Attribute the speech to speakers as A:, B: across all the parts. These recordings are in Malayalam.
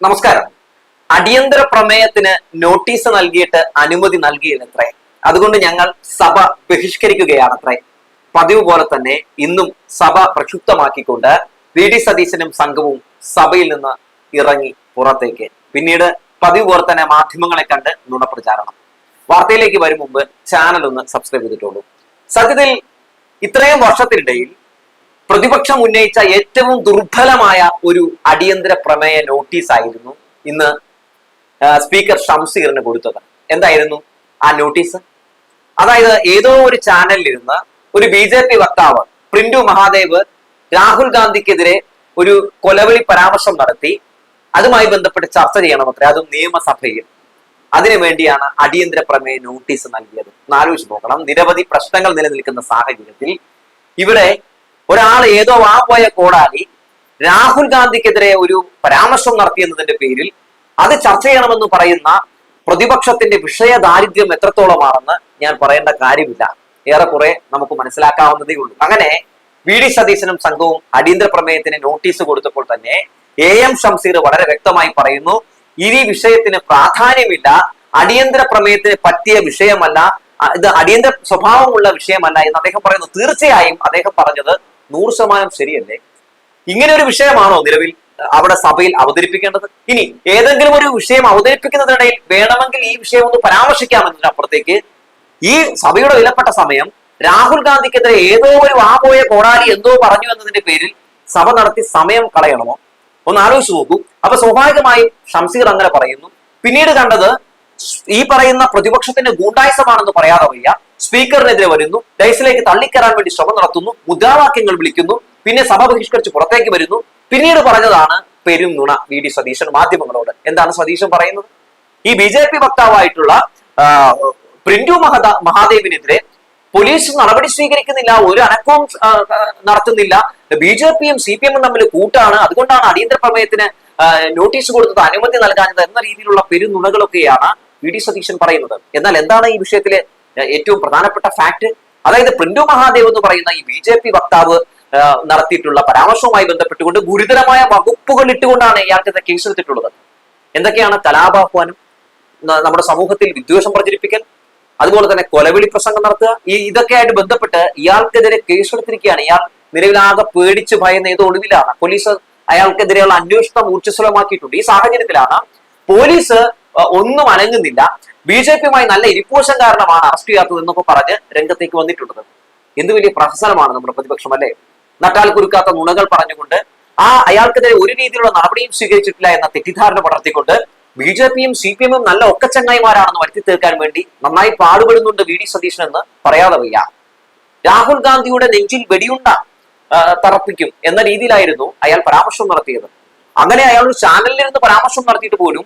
A: നമസ്കാരം. അടിയന്തര പ്രമേയത്തിന് നോട്ടീസ് നൽകിയിട്ട് അനുമതി നൽകിയില്ലത്രേ അതുകൊണ്ട് ഞങ്ങൾ സഭ ബഹിഷ്കരിക്കുകയാണത്രേ. പതിവ് പോലെ തന്നെ ഇന്നും സഭ പ്രക്ഷുബ്ധമാക്കിക്കൊണ്ട് വി ഡി സതീശനും സംഘവും സഭയിൽ നിന്ന് ഇറങ്ങി പുറത്തേക്ക്. പിന്നീട് പതിവ് പോലെ തന്നെ മാധ്യമങ്ങളെ കണ്ട് നുണപ്രചാരണം. വാർത്തയിലേക്ക് വരും മുമ്പ് ചാനൽ ഒന്ന് സബ്സ്ക്രൈബ് ചെയ്തിട്ടുള്ളൂ സത്യത്തിൽ ഇത്രയും വർഷത്തിനിടയിൽ പ്രതിപക്ഷം ഉന്നയിച്ച ഏറ്റവും ദുർബലമായ ഒരു അടിയന്തര പ്രമേയ നോട്ടീസ് ആയിരുന്നു ഇന്ന് സ്പീക്കർ ഷംസീറിന് കൊടുത്തത്. എന്തായിരുന്നു ആ നോട്ടീസ് അതായത് ഏതോ ഒരു ചാനലിലിരുന്ന് ഒരു ബി ജെ പി വക്താവ് പ്രിന്റു മഹാദേവ് രാഹുൽ ഗാന്ധിക്കെതിരെ ഒരു കൊലവിളി പരാമർശം നടത്തി. അതുമായി ബന്ധപ്പെട്ട് ചർച്ച ചെയ്യണമത്രേ അതും നിയമസഭയിൽ. അതിനു വേണ്ടിയാണ് അടിയന്തര പ്രമേയ നോട്ടീസ് നൽകിയത്. ആലോചിച്ച് നോക്കണം. നിരവധി പ്രശ്നങ്ങൾ നിലനിൽക്കുന്ന സാഹചര്യത്തിൽ ഇവിടെ ഒരാൾ ഏതോ വാ പോയ കോടാലി രാഹുൽ ഗാന്ധിക്കെതിരെ ഒരു പരാമർശം നടത്തിയെന്നതിന്റെ പേരിൽ അത് ചർച്ച ചെയ്യണമെന്ന് പറയുന്ന പ്രതിപക്ഷത്തിന്റെ വിഷയ ദാരിദ്ര്യം എത്രത്തോളമാണെന്ന് ഞാൻ പറയേണ്ട കാര്യമില്ല. ഏറെക്കുറെ നമുക്ക് മനസ്സിലാക്കാവുന്നതേ ഉള്ളൂ. അങ്ങനെ വി ഡി സതീശനും സംഘവും അടിയന്തര പ്രമേയത്തിന് നോട്ടീസ് കൊടുത്തപ്പോൾ തന്നെ എ എം ഷംസീർ വളരെ വ്യക്തമായി പറയുന്നു ഈ വിഷയത്തിന് പ്രാധാന്യമില്ല അടിയന്തര പ്രമേയത്തിന് പറ്റിയ വിഷയമല്ല ഇത് അടിയന്തര സ്വഭാവമുള്ള വിഷയമല്ല എന്ന് അദ്ദേഹം പറയുന്നു. തീർച്ചയായും അദ്ദേഹം പറഞ്ഞത് നൂറ് ശതമാനം ശരിയല്ലേ? ഇങ്ങനെ ഒരു വിഷയമാണോ നിലവിൽ അവിടെ സഭയിൽ അവതരിപ്പിക്കേണ്ടത്? ഇനി ഏതെങ്കിലും ഒരു വിഷയം അവതരിപ്പിക്കുന്നതിനിടയിൽ വേണമെങ്കിൽ ഈ വിഷയം ഒന്ന് പരാമർശിക്കാമെന്നതിനപ്പുറത്തേക്ക് ഈ സഭയുടെ വിലപ്പെട്ട സമയം രാഹുൽ ഗാന്ധിക്കെതിരെ ഏതോ ഒരു വാപോയ കോടാലി എന്തോ പറഞ്ഞു എന്നതിന്റെ പേരിൽ സഭ നടത്തി സമയം കളയണമോ? ഒന്ന് ആലോചിച്ച് നോക്കൂ. അപ്പൊ സ്വാഭാവികമായും ഷംസീർ അങ്ങനെ പറയുന്നു. പിന്നീട് കണ്ടത് ഈ പറയുന്ന പ്രതിപക്ഷത്തിന്റെ ഗൂണ്ടായുസമാണെന്ന് പറയാതെ വയ്യ. സ്പീക്കറിനെതിരെ വരുന്നു. ഡൈസിലേക്ക് തള്ളിക്കയറാൻ വേണ്ടി ശ്രമം നടത്തുന്നു. മുദ്രാവാക്യങ്ങൾ വിളിക്കുന്നു. പിന്നെ സഭ ബഹിഷ്കരിച്ച് പുറത്തേക്ക് വരുന്നു. പിന്നീട് പറഞ്ഞതാണ് പെരും നുണ വി ഡി സതീശൻ മാധ്യമങ്ങളോട്. എന്താണ് സതീശൻ പറയുന്നത്? ഈ ബി ജെ പി വക്താവായിട്ടുള്ള പ്രിന്റു മഹദ മഹാദേവിനെതിരെ പോലീസ് നടപടി സ്വീകരിക്കുന്നില്ല. ഒരു അനക്കവും നടത്തുന്നില്ല. ബി ജെ പിയും സി പി എമ്മും തമ്മിൽ കൂട്ടാണ്. അതുകൊണ്ടാണ് അടിയന്തര പ്രമേയത്തിന് നോട്ടീസ് കൊടുത്തത് അനുമതി നൽകാഞ്ഞത് എന്ന രീതിയിലുള്ള പെരുനുണകളൊക്കെയാണ് വി ഡി സതീശൻ പറയുന്നത്. എന്നാൽ എന്താണ് ഈ വിഷയത്തിലെ ഏറ്റവും പ്രധാനപ്പെട്ട ഫാക്ട് അതായത് പ്രിന്റു മഹാദേവ് എന്ന് പറയുന്ന ഈ ബി ജെ പി വക്താവ് നടത്തിയിട്ടുള്ള പരാമർശവുമായി ബന്ധപ്പെട്ടുകൊണ്ട് ഗുരുതരമായ വകുപ്പുകൾ ഇട്ടുകൊണ്ടാണ് ഇയാൾക്കെതിരെ കേസെടുത്തിട്ടുള്ളത് എന്തൊക്കെയാണ് കലാപാഹ്വാനം? നമ്മുടെ സമൂഹത്തിൽ വിദ്വേഷം പ്രചരിപ്പിക്കൽ അതുപോലെ തന്നെ കൊലവിളി പ്രസംഗം നടത്തുക ഈ ഇതൊക്കെയായിട്ട് ബന്ധപ്പെട്ട് ഇയാൾക്കെതിരെ കേസെടുത്തിരിക്കുകയാണ് ഇയാൾ നിലവിലാകെ പേടിച്ച് ഭയന്ന് ഏതോ ഒളിവിലാണ്. പോലീസ് അയാൾക്കെതിരെയുള്ള അന്വേഷണം ഊർജസ്വലമാക്കിയിട്ടുണ്ട്. ഈ സാഹചര്യത്തിലാണ് പോലീസ് ഒന്നും അനങ്ങുന്നില്ല. ബി ജെ പിയുമായി നല്ല ഇരിപ്പോഷം കാരണമാണ് അറസ്റ്റ് ചെയ്യാത്തത് എന്നൊക്കെ പറഞ്ഞ് രംഗത്തേക്ക് വന്നിട്ടുള്ളത്. എന്ത് വലിയ പ്രഹസനമാണ് നമ്മുടെ പ്രതിപക്ഷം അല്ലേ? നട്ടാൽ കുരുക്കാത്ത നുണകൾ പറഞ്ഞുകൊണ്ട് ആ അയാൾക്കെതിരെ ഒരു രീതിയിലുള്ള നടപടിയും സ്വീകരിച്ചിട്ടില്ല എന്ന തെറ്റിദ്ധാരണ പടർത്തിക്കൊണ്ട് ബി ജെ പിയും സി പി എമ്മും നല്ല ഒക്കച്ചങ്ങായിമാരാണെന്ന് വരുത്തി തീർക്കാൻ വേണ്ടി നന്നായി പാടുപെടുന്നുണ്ട് വി ഡി സതീശൻ എന്ന് പറയാതെ വയ്യ. രാഹുൽ ഗാന്ധിയുടെ നെഞ്ചിൽ വെടിയുണ്ട തറപ്പിക്കും എന്ന രീതിയിലായിരുന്നു അയാൾ പരാമർശം നടത്തിയത്. അങ്ങനെ അയാൾ ഒരു നിന്ന് പരാമർശം നടത്തിയിട്ട് പോലും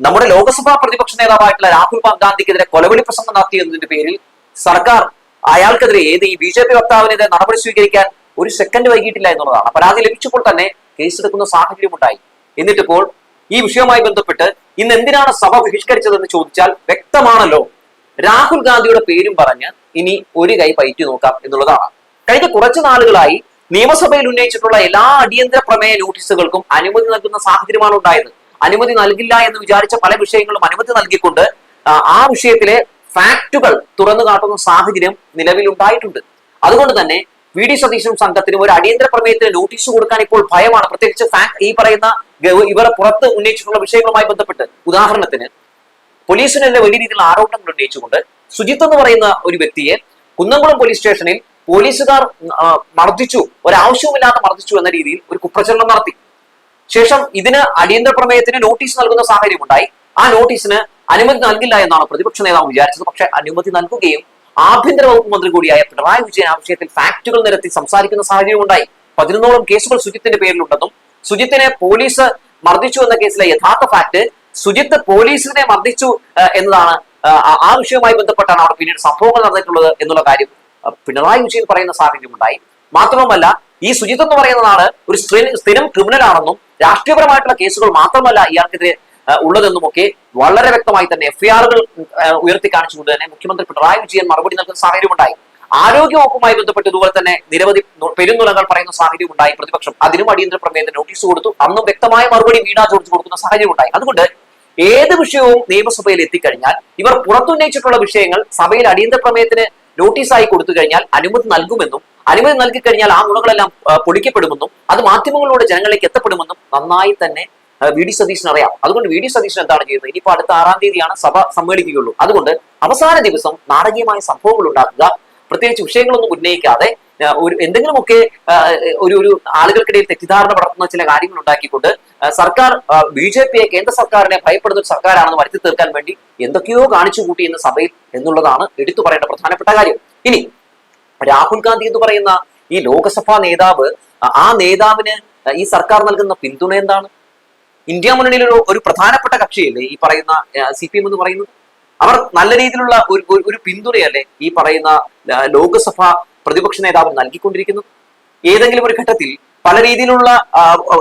A: നമ്മുടെ ലോക്സഭാ പ്രതിപക്ഷ നേതാവായിട്ടുള്ള രാഹുൽ ഗാന്ധിക്കെതിരെ കൊലവിളി പ്രസംഗം നടത്തിയതിന്റെ പേരിൽ സർക്കാർ അയാൾക്കെതിരെ ഏത് ഈ ബി ജെ പി വക്താവിനെതിരെ നടപടി സ്വീകരിക്കാൻ ഒരു സെക്കൻഡ് വൈകിട്ടില്ല എന്നുള്ളതാണ്. പരാതി ലഭിച്ചപ്പോൾ തന്നെ കേസെടുക്കുന്ന സാഹചര്യം ഉണ്ടായി. എന്നിട്ടിപ്പോൾ ഈ വിഷയവുമായി ബന്ധപ്പെട്ട് ഇന്ന് എന്തിനാണ് സഭ ബഹിഷ്കരിച്ചതെന്ന് ചോദിച്ചാൽ വ്യക്തമാണല്ലോ. രാഹുൽ ഗാന്ധിയുടെ പേരും പറഞ്ഞ് ഇനി ഒരു കൈ പയറ്റി നോക്കാം എന്നുള്ളതാണ്. കഴിഞ്ഞ കുറച്ചു നാളുകളായി നിയമസഭയിൽ ഉന്നയിച്ചിട്ടുള്ള എല്ലാ അടിയന്തര പ്രമേയ നോട്ടീസുകൾക്കും അനുമതി നൽകുന്ന സാഹചര്യമാണ് ഉണ്ടായത്. അനുമതി നൽകില്ല എന്ന് വിചാരിച്ച പല വിഷയങ്ങളും അനുമതി നൽകിക്കൊണ്ട് ആ, വിഷയത്തിലെ ഫാക്റ്റുകൾ തുറന്നു കാട്ടുന്ന സാഹചര്യം നിലവിലുണ്ടായിട്ടുണ്ട്. അതുകൊണ്ട് തന്നെ വി ഡി സതീശനും സംഘത്തിനും ഒരു അടിയന്തര പ്രമേയത്തിന് നോട്ടീസ് കൊടുക്കാൻ ഇപ്പോൾ ഭയമാണ്. പ്രത്യേകിച്ച് ഫാക്ട് ഈ പറയുന്ന ഇവരെ പുറത്ത് ഉന്നയിച്ചിട്ടുള്ള വിഷയങ്ങളുമായി ബന്ധപ്പെട്ട്. ഉദാഹരണത്തിന് പോലീസിനെതിരെ വലിയ രീതിയിലുള്ള ആരോപണങ്ങൾ ഉന്നയിച്ചുകൊണ്ട് സുജിത്ത് എന്ന് പറയുന്ന ഒരു വ്യക്തിയെ കുന്നംകുളം പോലീസ് സ്റ്റേഷനിൽ പോലീസുകാർ മർദ്ദിച്ചു ഒരാവശ്യവുമില്ലാതെ മർദ്ദിച്ചു എന്ന രീതിയിൽ ഒരു കുപ്രചരണം നടത്തി. ശേഷം ഇതിന് അടിയന്തര പ്രമേയത്തിന് നോട്ടീസ് നൽകുന്ന സാഹചര്യം ഉണ്ടായി ആ നോട്ടീസിന് അനുമതി നൽകില്ല എന്നാണ് പ്രതിപക്ഷ നേതാവ് വിചാരിച്ചത്. പക്ഷെ അനുമതി നൽകുകയും ആഭ്യന്തര വകുപ്പ് മന്ത്രി കൂടിയായ പിണറായി വിജയൻ ആ വിഷയത്തിൽ ഫാക്ടുകൾ നിരത്തി സംസാരിക്കുന്ന സാഹചര്യം ഉണ്ടായി പതിനൊന്നോളം കേസുകൾ സുജിത്തിന്റെ പേരിലുണ്ടെന്നും സുജിത്തിനെ പോലീസ് മർദ്ദിച്ചു എന്ന കേസിലെ യഥാർത്ഥ ഫാക്ട് സുജിത്ത് പോലീസിനെ മർദ്ദിച്ചു എന്നതാണ് ആ, വിഷയവുമായി ബന്ധപ്പെട്ടാണ് അവിടെ പിന്നീട് സംഭവങ്ങൾ നടന്നിട്ടുള്ളത് എന്നുള്ള കാര്യം പിണറായി വിജയൻ പറയുന്ന സാഹചര്യം ഉണ്ടായി മാത്രവുമല്ല ഈ സുജിത് എന്ന് പറയുന്നതാണ് ഒരു സ്ഥിര- ക്രിമിനൽ ആണെന്നും രാഷ്ട്രീയപരമായിട്ടുള്ള കേസുകൾ മാത്രമല്ല ഇയാൾക്കെതിരെ ഉള്ളതെന്നുമൊക്കെ വളരെ വ്യക്തമായി തന്നെ എഫ്ഐആറുകൾ ഉയർത്തി കാണിച്ചുകൊണ്ട് തന്നെ മുഖ്യമന്ത്രി പിണറായി വിജയൻ മറുപടി നൽകുന്ന സാഹചര്യം ഉണ്ടായി ആരോഗ്യ വകുപ്പുമായി ബന്ധപ്പെട്ട് ഇതുപോലെ തന്നെ നിരവധി പെരുന്നുലങ്ങൾ പറയുന്ന സാഹചര്യം ഉണ്ടായി പ്രതിപക്ഷം. അതിനും അടിയന്തര പ്രമേയത്തിന് നോട്ടീസ് കൊടുത്തു. അന്നും വ്യക്തമായ മറുപടി വീണ ജോർജ് കൊടുക്കുന്ന സാഹചര്യം ഉണ്ടായി അതുകൊണ്ട് ഏത് വിഷയവും നിയമസഭയിൽ എത്തിക്കഴിഞ്ഞാൽ ഇവർ പുറത്തുന്നയിച്ചിട്ടുള്ള വിഷയങ്ങൾ സഭയിൽ അടിയന്തര പ്രമേയത്തിന് നോട്ടീസായി കൊടുത്തു കഴിഞ്ഞാൽ അനുമതി നൽകുമെന്നും അനുമതി നൽകി കഴിഞ്ഞാൽ ആ ആ, പൊളിക്കപ്പെടുമെന്നും അത് മാധ്യമങ്ങളിലൂടെ ജനങ്ങളിലേക്ക് എത്തപ്പെടുമെന്നും നന്നായി തന്നെ വി ഡി സതീശൻ അറിയാം. അതുകൊണ്ട് വി ഡി സതീശൻ എന്താണ് ചെയ്യുന്നത്? ഇനിയിപ്പോ അടുത്ത ആറാം തീയതിയാണ് സഭ സമ്മേളിക്കുകയുള്ളൂ. അതുകൊണ്ട് അവസാന ദിവസം നാടകീയമായ സംഭവങ്ങൾ ഉണ്ടാക്കുക പ്രത്യേകിച്ച് വിഷയങ്ങളൊന്നും ഉന്നയിക്കാതെ ഒരു എന്തെങ്കിലുമൊക്കെ ഒരു ഒരു ആളുകൾക്കിടയിൽ തെറ്റിദ്ധാരണ പടർത്തുന്ന ചില കാര്യങ്ങൾ ഉണ്ടാക്കിക്കൊണ്ട് സർക്കാർ ബി ജെ പിയെ കേന്ദ്ര സർക്കാരിനെ ഭയപ്പെടുന്ന ഒരു സർക്കാരാണെന്ന് വരുത്തി തീർക്കാൻ വേണ്ടി എന്തൊക്കെയോ കാണിച്ചു കൂട്ടി എന്ന സഭയിൽ എന്നുള്ളതാണ് എടുത്തു പറയേണ്ട പ്രധാനപ്പെട്ട കാര്യം. ഇനി രാഹുൽ ഗാന്ധി എന്ന് പറയുന്ന ഈ ലോകസഭാ നേതാവ് ആ- നേതാവിന് ഈ സർക്കാർ നൽകുന്ന പിന്തുണ എന്താണ്? ഇന്ത്യ മുന്നണിയിൽ ഒരു പ്രധാനപ്പെട്ട കക്ഷിയല്ലേ ഈ പറയുന്ന സി പി എം എന്ന് പറയുന്നത്? അവർ നല്ല രീതിയിലുള്ള ഒരു ഒരു- പിന്തുണയല്ലേ ഈ പറയുന്ന ലോകസഭ പ്രതിപക്ഷ നേതാവ് നൽകിക്കൊണ്ടിരിക്കുന്നത് ഏതെങ്കിലും ഒരു ഘട്ടത്തിൽ പല രീതിയിലുള്ള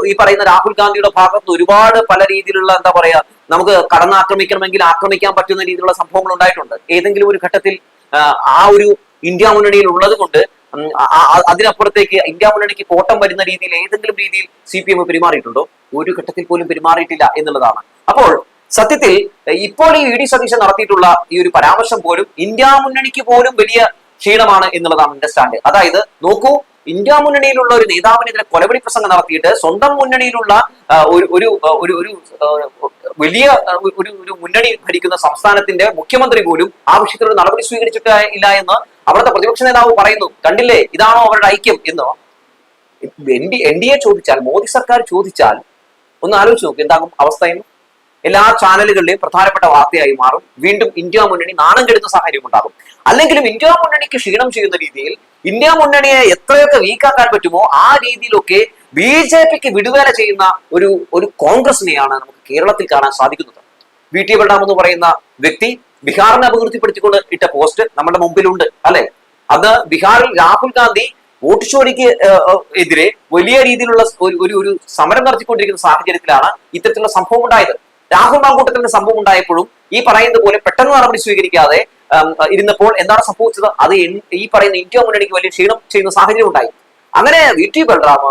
A: ഈ പറയുന്ന രാഹുൽ ഗാന്ധിയുടെ ഭാഗത്ത് ഒരുപാട് പല രീതിയിലുള്ള എന്താ പറയാ നമുക്ക് കടന്നാക്രമിക്കണമെങ്കിൽ ആക്രമിക്കാൻ പറ്റുന്ന രീതിയിലുള്ള സംഭവങ്ങൾ ഉണ്ടായിട്ടുണ്ട്. ഏതെങ്കിലും ഒരു ഘട്ടത്തിൽ ആ, ഒരു ഇന്ത്യ മുന്നണിയിൽ ഉള്ളത് കൊണ്ട് അതിനപ്പുറത്തേക്ക് ഇന്ത്യ മുന്നണിക്ക് കോട്ടം വരുന്ന രീതിയിൽ ഏതെങ്കിലും രീതിയിൽ സി പി എം പെരുമാറിയിട്ടുണ്ടോ? ഒരു ഘട്ടത്തിൽ പോലും പെരുമാറിയിട്ടില്ല എന്നുള്ളതാണ്. അപ്പോൾ സത്യത്തിൽ ഇപ്പോൾ ഈ ഇ ഡി സതീശൻ നടത്തിയിട്ടുള്ള ഈ ഒരു പരാമർശം പോലും ഇന്ത്യ മുന്നണിക്ക് പോലും വലിയ ക്ഷീണമാണ് എന്നുള്ളതാണ് അണ്ടർസ്റ്റാൻഡ് അതായത് നോക്കൂ ഇന്ത്യ മുന്നണിയിലുള്ള ഒരു നേതാവിനെതിരെ കൊലവിളി പ്രസംഗം നടത്തിയിട്ട് സ്വന്തം മുന്നണിയിലുള്ള ഒരു ഒരു ഒരു ഒരു വലിയ ഒരു ഒരു മുന്നണി ഭരിക്കുന്ന സംസ്ഥാനത്തിന്റെ മുഖ്യമന്ത്രി പോലും ആ വിഷയത്തിലൊരു നടപടി സ്വീകരിച്ചിട്ട് ഇല്ല എന്ന് അവിടുത്തെ പ്രതിപക്ഷ നേതാവ് പറയുന്നു. കണ്ടില്ലേ? ഇതാണോ അവരുടെ ഐക്യം എന്ന്. N D N D A ചോദിച്ചാൽ മോദി സർക്കാർ ചോദിച്ചാൽ ഒന്ന് ആലോചിച്ച് നോക്ക് എന്താകും അവസ്ഥയെന്ന് എല്ലാ ചാനലുകളിലെയും പ്രധാനപ്പെട്ട വാർത്തയായി മാറും. വീണ്ടും ഇന്ത്യ മുന്നണി നാണം കെടുന്ന സാഹചര്യം ഉണ്ടാകും. അല്ലെങ്കിലും ഇന്ത്യ മുന്നണിക്ക് ക്ഷീണം ചെയ്യുന്ന രീതിയിൽ ഇന്ത്യ മുന്നണിയെ എത്രയൊക്കെ വീക്കാക്കാൻ പറ്റുമോ ആ രീതിയിലൊക്കെ ബി ജെ പിക്ക് വിടുവേല ചെയ്യുന്ന ഒരു ഒരു കോൺഗ്രസിനെയാണ് നമുക്ക് കേരളത്തിൽ കാണാൻ സാധിക്കുന്നത്. വി ടി ബൽറാം എന്ന് പറയുന്ന വ്യക്തി ബീഹാറിനെ അപകീർത്തിപ്പെടുത്തിക്കൊണ്ട് ഇട്ട പോസ്റ്റ് നമ്മുടെ മുമ്പിലുണ്ട് അല്ലെ? അത് ബീഹാറിൽ രാഹുൽ ഗാന്ധി വോട്ട് ചോരിക്ക് എതിരെ വലിയ രീതിയിലുള്ള ഒരു ഒരു സമരം നടത്തിക്കൊണ്ടിരിക്കുന്ന സാഹചര്യത്തിലാണ് ഇത്തരത്തിലുള്ള സംഭവം ഉണ്ടായത്. രാഹുൽ മാങ്കൂട്ടത്തിന്റെ സംഭവം ഉണ്ടായപ്പോഴും ഈ പറയുന്നത് പോലെ പെട്ടെന്ന് നടപടി സ്വീകരിക്കാതെ ഇരുന്നപ്പോൾ എന്താണ് സംഭവിച്ചത്? അത് ഈ പറയുന്ന ഇന്ത്യ മുന്നണിക്ക് വലിയ ക്ഷീണം ചെയ്യുന്ന സാഹചര്യം ഉണ്ടായി. അങ്ങനെ വി ടി ബൽറാം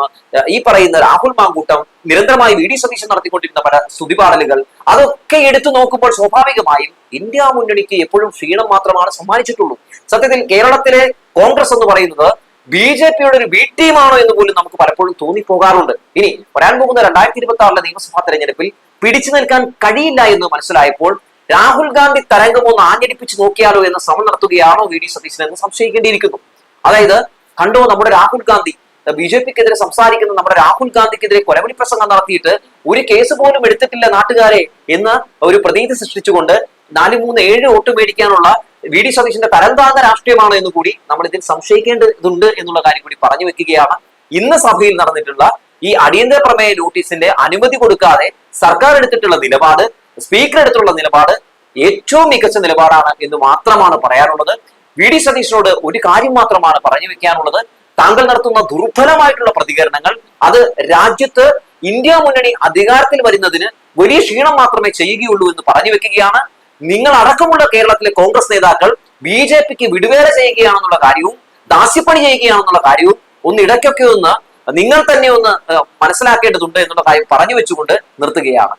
A: ഈ പറയുന്ന രാഹുൽ മാങ്കൂട്ടം നിരന്തരമായി വി ഡി സതീശൻ നടത്തിക്കൊണ്ടിരുന്ന പല സ്തുതിപാടലുകൾ അതൊക്കെ എടുത്തു നോക്കുമ്പോൾ സ്വാഭാവികമായും ഇന്ത്യ മുന്നണിക്ക് എപ്പോഴും ക്ഷീണം മാത്രമാണ് സമ്മാനിച്ചിട്ടുള്ളൂ. സത്യത്തിൽ കേരളത്തിലെ കോൺഗ്രസ് എന്ന് പറയുന്നത് ബി ജെ പിയുടെ ഒരു ബി ടീമാണോ എന്ന് പോലും നമുക്ക് പലപ്പോഴും തോന്നിപ്പോകാറുണ്ട്. ഇനി വരാൻ പോകുന്ന രണ്ടായിരത്തി ഇരുപത്തി ആറിലെ നിയമസഭാ തെരഞ്ഞെടുപ്പിൽ പിടിച്ചു നിൽക്കാൻ കഴിയില്ല എന്ന് മനസ്സിലായപ്പോൾ രാഹുൽ ഗാന്ധി തരംഗം ഒന്ന് ആഞ്ഞടിപ്പിച്ച് നോക്കിയാലോ എന്ന് ശ്രമം നടത്തുകയാണോ വി ഡി സതീശൻ എന്ന് സംശയിക്കേണ്ടിയിരിക്കുന്നു. അതായത് കണ്ടോ നമ്മുടെ രാഹുൽ ഗാന്ധി ബി ജെ പിക്കെതിരെ സംസാരിക്കുന്ന നമ്മുടെ രാഹുൽ ഗാന്ധിക്കെതിരെ കൊലവിളി പ്രസംഗം നടത്തിയിട്ട് ഒരു കേസ് പോലും എടുത്തിട്ടില്ല നാട്ടുകാരെ എന്ന് ഒരു പ്രതീതി സൃഷ്ടിച്ചുകൊണ്ട് നാല് മൂന്ന് ഏഴ് വോട്ട് മേടിക്കാനുള്ള വി ഡി സതീശന്റെ തരംതാഴ്ന്ന രാഷ്ട്രീയമാണ് എന്ന് കൂടി നമ്മൾ ഇതിൽ സംശയിക്കേണ്ടതുണ്ട് എന്നുള്ള കാര്യം കൂടി പറഞ്ഞു വെക്കുകയാണ്. ഇന്ന് സഭയിൽ നടന്നിട്ടുള്ള ഈ അടിയന്തര പ്രമേയ നോട്ടീസിന്റെ അനുമതി കൊടുക്കാതെ സർക്കാർ എടുത്തിട്ടുള്ള നിലപാട് സ്പീക്കർ എടുത്തിട്ടുള്ള നിലപാട് ഏറ്റവും മികച്ച നിലപാടാണ് എന്ന് മാത്രമാണ് പറയാനുള്ളത്. വി ഡി സതീഷിനോട് ഒരു കാര്യം മാത്രമാണ് പറഞ്ഞു വെക്കാനുള്ളത്. താങ്കൾ നടത്തുന്ന ദുർബലമായിട്ടുള്ള പ്രതികരണങ്ങൾ അത് രാജ്യത്ത് ഇന്ത്യ മുന്നണി അധികാരത്തിൽ വരുന്നതിന് വലിയ ക്ഷീണം മാത്രമേ ചെയ്യുകയുള്ളൂ എന്ന് പറഞ്ഞു വെക്കുകയാണ്. നിങ്ങൾ അടക്കമുള്ള കേരളത്തിലെ കോൺഗ്രസ് നേതാക്കൾ ബി ജെ പിക്ക് വിടുവേല ചെയ്യുകയാണെന്നുള്ള കാര്യവും ദാസ്യപ്പണി ചെയ്യുകയാണെന്നുള്ള കാര്യവും ഒന്ന് ഇടയ്ക്കൊക്കെ ഒന്ന് നിങ്ങൾ തന്നെ ഒന്ന് മനസ്സിലാക്കേണ്ടതുണ്ട് എന്നുള്ള കാര്യം പറഞ്ഞു വെച്ചുകൊണ്ട് നിർത്തുകയാണ്.